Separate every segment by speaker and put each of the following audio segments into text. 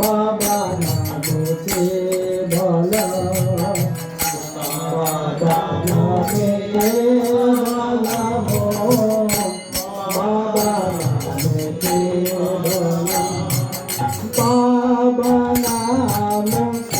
Speaker 1: বাবা না বোঝে ভালো বাবা না মেটে ভালো বাবা না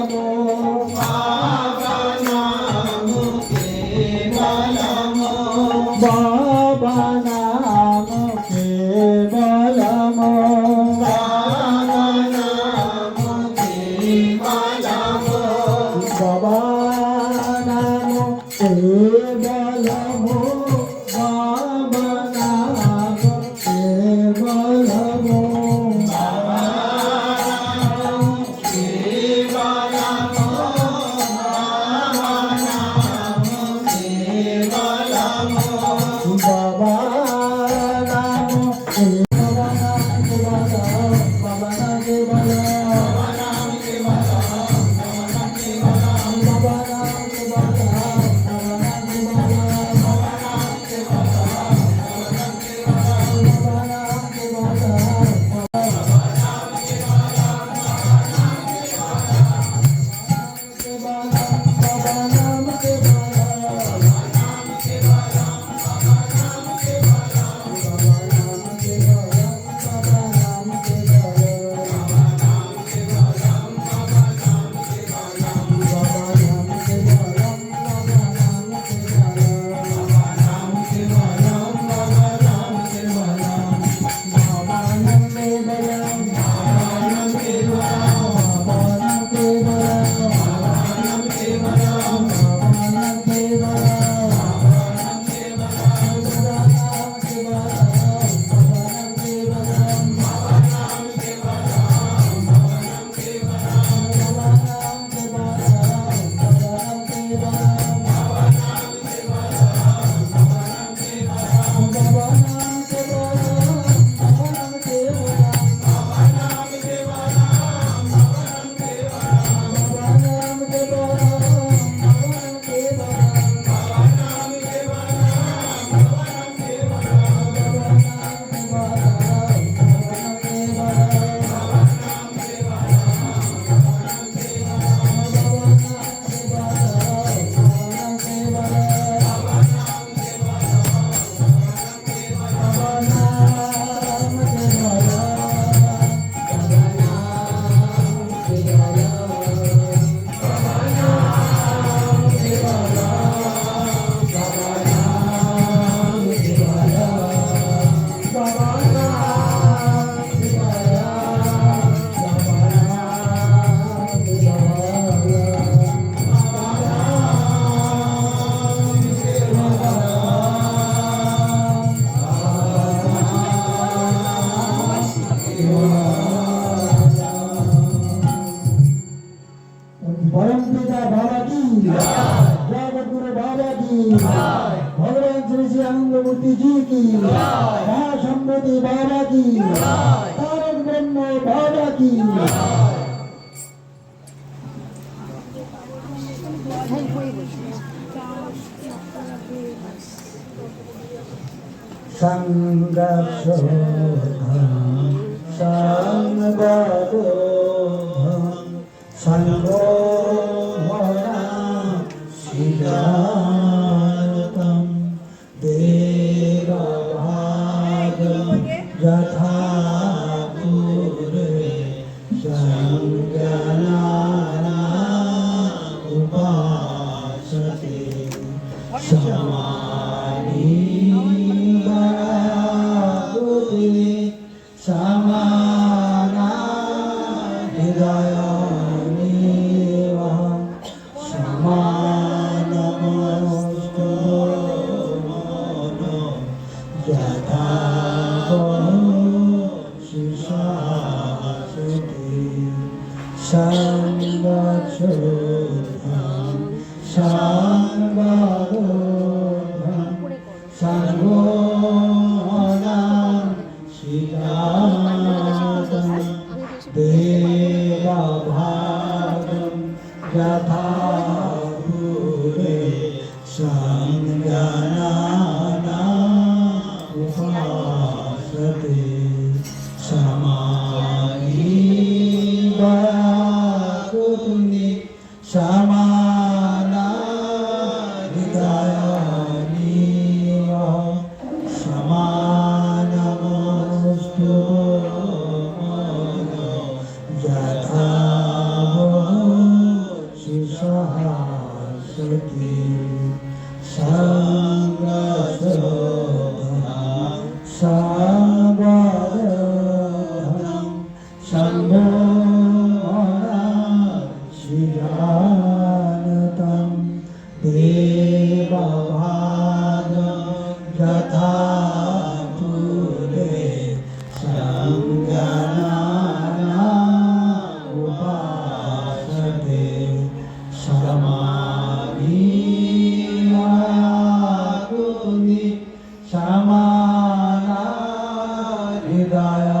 Speaker 1: সঙ্গশোধন সঙ্গরোধন সঙ্গোধনা শিরা चिरानुतं देवभाग यथा पूरे सङ्गना उपासते समाधि समाना हृदया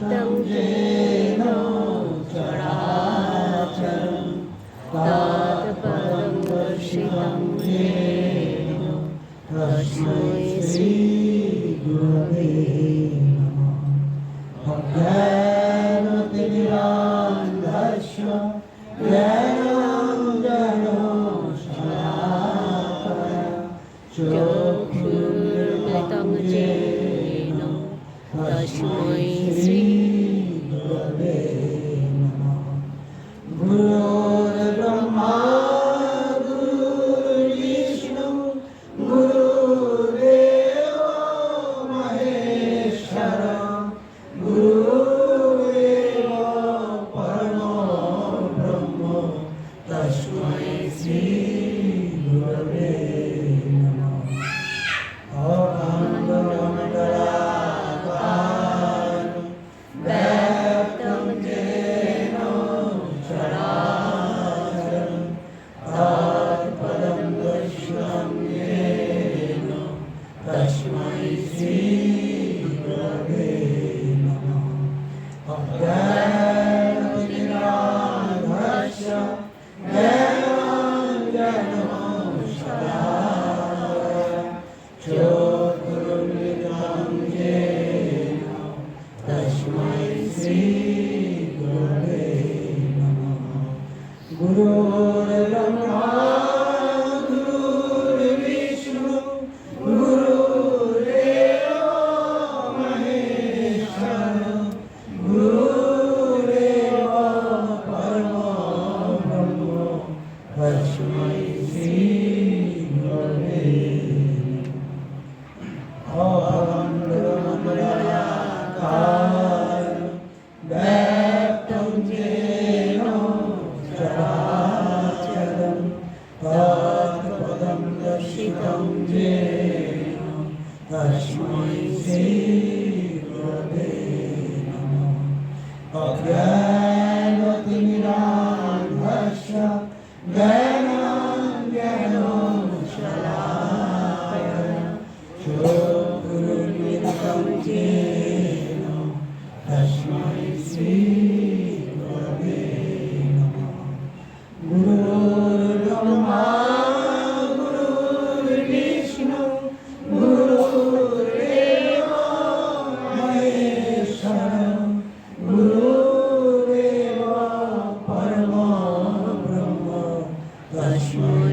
Speaker 1: तम येनो चराचरं तात्परं दर्शितं येनो तस्मै श्रीगुरवे चक्षुर्मृतं चेत् Lakshmi Sri Ramesh. ञ्जीनो चराचरं पादपदं दर्शितं येन तस्मै श्रीगुरवे नमः अव्यगतिनिराघस्य ज्ञानाञ्जनोशलाय गुरुनितं येन तस्मै श्री 我的